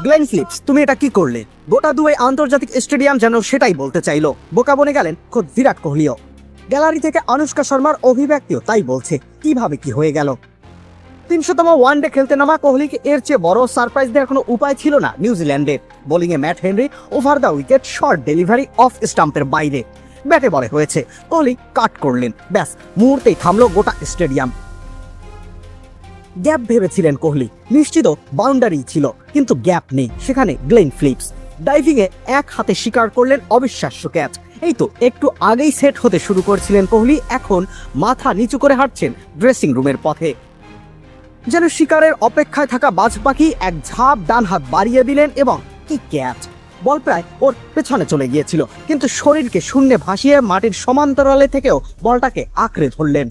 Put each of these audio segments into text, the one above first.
Glenn Phillips, তুমি এটা কি করলে? গোটা দুয়ে আন্তর্জাতিক স্টেডিয়াম যেন সেটাই বলতে চাইলো। বোকা বনে গেলেন খোদ বিরাট কোহলিও। গ্যালারি থেকে আনুষ্কা শর্মার অভিব্যক্তিও তাই বলছে, কীভাবে কি হয়ে গেল? তিনশোতম ওয়ানডে খেলতে নামা কোহলিকে এর চেয়ে বড় সারপ্রাইজ দেওয়ার কোনো উপায় ছিল না নিউজিল্যান্ডের। বোলিংয়ে Matt Henry over the wicket, short delivery off স্টাম্পের বাইরে। ব্যাটে বলে হয়েছে, কোহলি কাট করলেন। ব্যাস, মুহূর্তেই থামলো গোটা স্টেডিয়াম। গ্যাপ ভেবেছিলেন কোহলি। নিশ্চিত বাউন্ডারি ছিল, কিন্তু গ্যাপ নেই। সেখানে গ্লেন ফ্লিপস। ডাইভিংয়ে এক হাতে শিকার করলেন অবিশ্বাস্য ক্যাচ। এই তো একটু আগেই সেট হতে শুরু করছিলেন কোহলি, এখন মাথা নিচু করে হাঁটছেন ড্রেসিং রুমের পথে। যেন শিকারের অপেক্ষায় থাকা বাজ পাখি এক ঝাঁপ ডান হাত বাড়িয়ে দিলেন এবং কি ক্যাচ! বল প্রায় ওর পেছনে চলে গিয়েছিল, কিন্তু শরীরকে শূন্যে ভাসিয়ে মাটির সমান্তরালে থেকেও বলটাকে আঁকড়ে ধরলেন।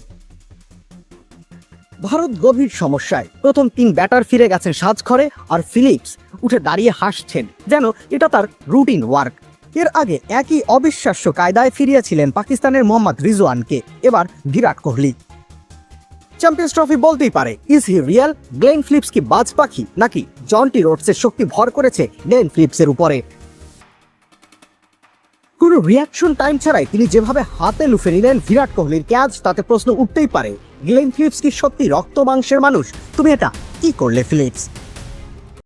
ভারত গভীর সমস্যায়। প্রথম তিন ব্যাটার ফিরে গেছেন সাজঘরে আর ফিলিপস উঠে দাঁড়িয়ে হাসছেন যেন এটা তার রুটিন ওয়ার্ক। এর আগে একই অবিশ্বাস্য কায়দায় ফিরিয়েছিলেন পাকিস্তানের মোহাম্মদ রিজওয়ানকে। এবার বিরাট কোহলি। চ্যাম্পিয়ন্স ট্রফি বলতেই পারে is he real Glenn Phillips কি বাজ পাখি নাকি জন্টি রোডসের শক্তি ভর করেছে গ্লেন ফিলিপসের উপরে? কোনো রিয়াকশন টাইম ছাড়াই তিনি যেভাবে হাতে লুফে নিলেন বিরাট কোহলির ক্যাচ তাতে প্রশ্ন উঠতেই পারে? গ্লেন ফিলিপস কি সত্যি রক্ত মাংসের মানুষ? তুমি এটা কি করলে ফিলিপস